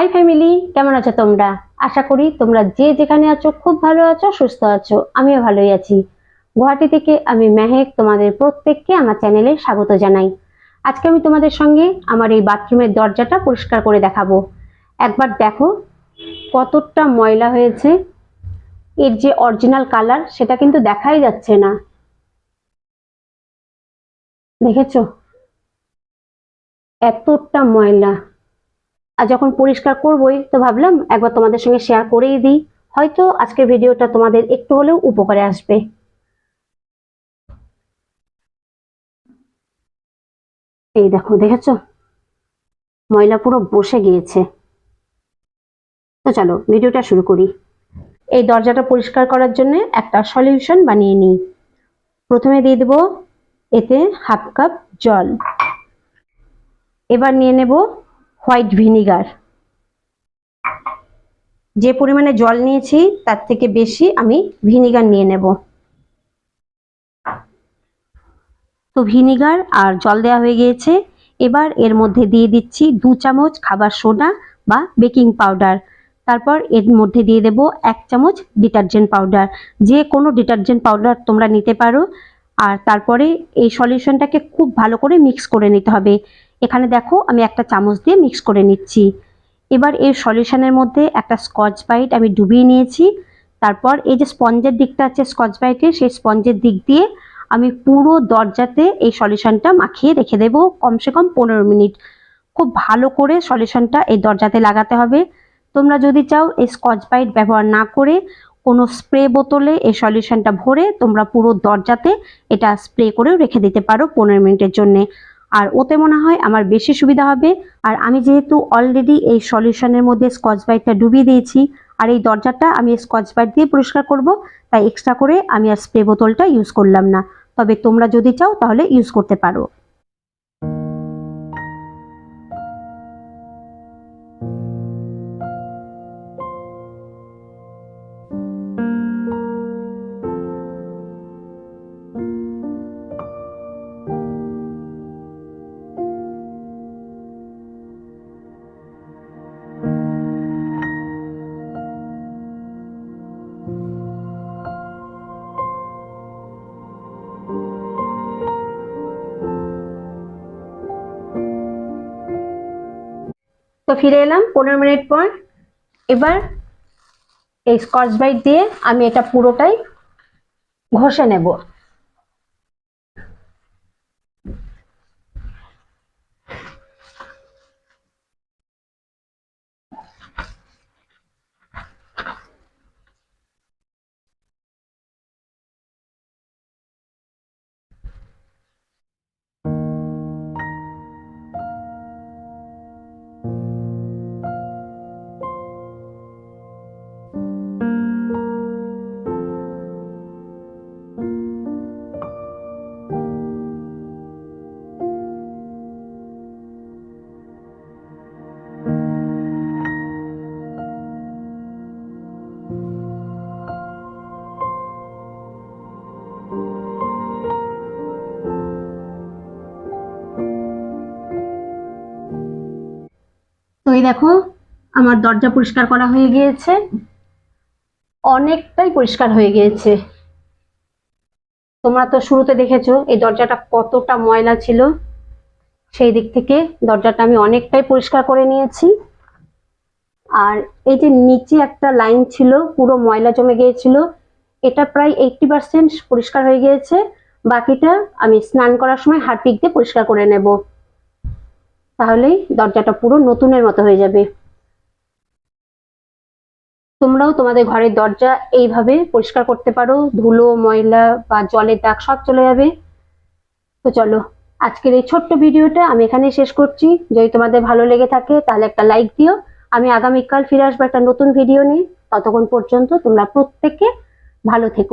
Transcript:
High family কেমন আছো তোমরা? আশা করি তোমরা যে যেখানে আছো, খুব ভালো আছো, সুস্থ আছো। আমিও ভালোই আছি। গুয়াহাটি থেকে আমি মেহেক তোমাদের প্রত্যেককে আমার চ্যানেলে স্বাগত জানাই। আজকে আমি তোমাদের সঙ্গে আমার এই বাথরুমের দরজাটা পরিষ্কার করে দেখাবো। একবার দেখো কতটা ময়লা হয়েছে। এর যে অরিজিনাল কালার সেটা কিন্তু দেখাই যাচ্ছে না। দেখেছ? এতটা ময়লা। আর যখন পরিষ্কার করবই, তো ভাবলাম একবার তোমাদের সঙ্গে শেয়ার করেই দিই। হয়তো আজকের ভিডিওটা তোমাদের একটু হলেও উপকারে আসবে। এই দেখো, দেখেছ? ময়লা পুরো বসে গিয়েছে। তো চলো, ভিডিওটা শুরু করি। এই দরজাটা পরিষ্কার করার জন্য একটা সলিউশন বানিয়ে নিই। প্রথমে দিয়ে দেবো এতে হাফ কাপ জল। এবার নিয়ে নেব হোয়াইট ভিনিগার। যে পরিমাণে জল নিয়েছি, তার থেকে বেশি আমি ভিনিগার নিয়ে নেব। তো ভিনিগার আর জল দেওয়া হয়ে গিয়েছে। এবার এর মধ্যে দিয়ে দিচ্ছি দু চামচ খাবার সোডা বা বেকিং পাউডার। তারপর এর মধ্যে দিয়ে দেব এক চামচ ডিটারজেন্ট পাউডার। যে কোনো ডিটারজেন্ট পাউডার তোমরা নিতে পারো। আর তারপরে এই সলিউশনটাকে খুব ভালো করে মিক্স করে নিতে হবে। এখানে দেখো, আমি একটা চামচ দিয়ে মিক্স করে নিচ্ছি। এবার এই সলিউশনের মধ্যে একটা স্কচ ব্রাইট আমি ডুবিয়ে নিয়েছি। তারপর এই যে স্পঞ্জের দিকটা আছে, স্কচ ব্রাইটের সেই স্পঞ্জের দিক দিয়ে আমি পুরো দরজাতে এই সলিউশনটা মাখিয়ে রেখে দেব কমসে কম পনেরো মিনিট। খুব ভালো করে সলিউশনটা এই দরজাতে লাগাতে হবে। তোমরা যদি চাও এই স্কচ ব্রাইট ব্যবহার না করে কোনো স্প্রে বোতলে এই সলিউশনটা ভরে তোমরা পুরো দরজাতে এটা স্প্রে করেও রেখে দিতে পারো পনেরো মিনিটের জন্যে। আর ওতে মনে হয় আমার বেশি সুবিধা হবে। আর আমি যেহেতু অলরেডি এই সলিউশনের মধ্যে স্কচ ব্রাইটটা ডুবিয়ে দিয়েছি, আর এই দরজাটা আমি স্কচ ব্রাইট দিয়ে পরিষ্কার করব, তাই এক্সট্রা করে আমি আর স্প্রে বোতলটা ইউজ করলাম না। তবে তোমরা যদি চাও তাহলে ইউজ করতে পারো। তো ফিরে এলাম, পনেরো মিনিট পর। এবার এই স্কচ ব্রাইট দিয়ে আমি এটা পুরোটাই ঘষে নেব। এই দেখো, আমার দরজা পরিষ্কার করা হয়ে গিয়েছে। অনেকটাই পরিষ্কার হয়ে গিয়েছে। তোমরা তো শুরুতে দেখেছ, এই দরজাটা কতটা ময়লা ছিল। সেই দিক থেকে দরজাটা আমি অনেকটাই পরিষ্কার করে নিয়েছি। আর এই যে নিচে একটা লাইন ছিল, পুরো ময়লা জমে গিয়েছিল, এটা প্রায় এইটটি পার্সেন্ট পরিষ্কার হয়ে গিয়েছে। বাকিটা আমি স্নান করার সময় হারপিক দিয়ে পরিষ্কার করে নেব। তাহলেই দরজাটা পুরো নতুনের মতো হয়ে যাবে। তোমরাও তোমাদের ঘরের দরজা এইভাবে পরিষ্কার করতে পারো। ধুলো, ময়লা বা জলের দাগ সব চলে যাবে। তো চলো, আজকের এই ছোট্ট ভিডিওটা আমি এখানেই শেষ করছি। যদি তোমাদের ভালো লেগে থাকে তাহলে একটা লাইক দিও। আমি আগামীকাল ফিরে আসব একটা নতুন ভিডিও নিয়ে। ততক্ষণ পর্যন্ত তোমরা প্রত্যেকে ভালো থেকো।